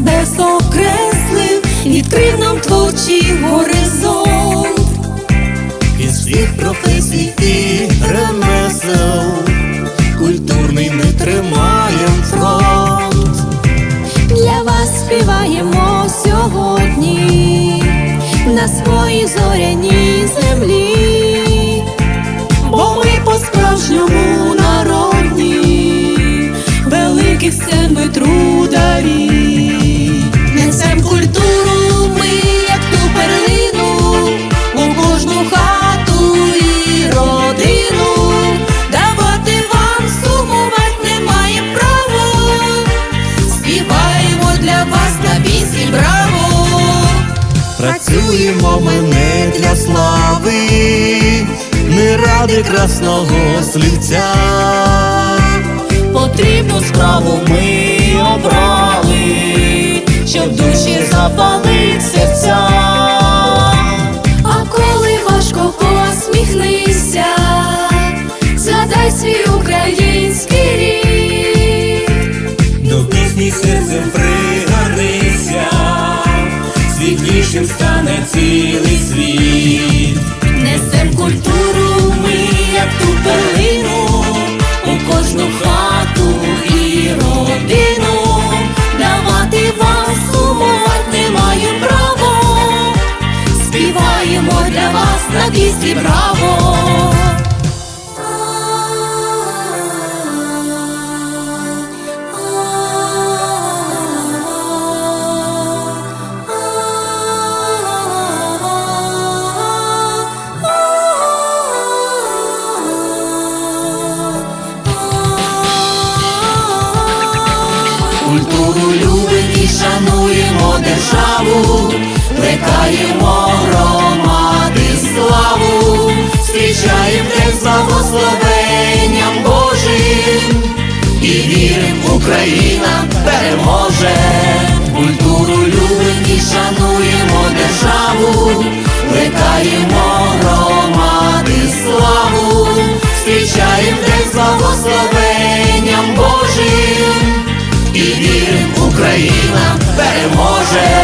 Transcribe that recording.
небес окреслив, відкрив нам творчий горизонт, із всіх професій і ремесел, культурний ми тримаєм фронт. Для вас співаємо сьогодні на своїй зоряні. Працюємо ми не для слави, не ради красного слівця. Потрібну справу ми обрали, щоб душі запалить серця. а коли важко посміхнися, згадай свій український рік. До пісні серцем пригорнися, цілий світ. Несем культуру ми, як ту перлину, у кожну хату і родину. Давати вам сумувати немає право. Співаємо для вас на вісті браво. Культуру любимо і шануємо державу, плекаємо громади славу, зустрічаємо день з благословенням Божим. І вірим, Україна переможе. Україна переможе.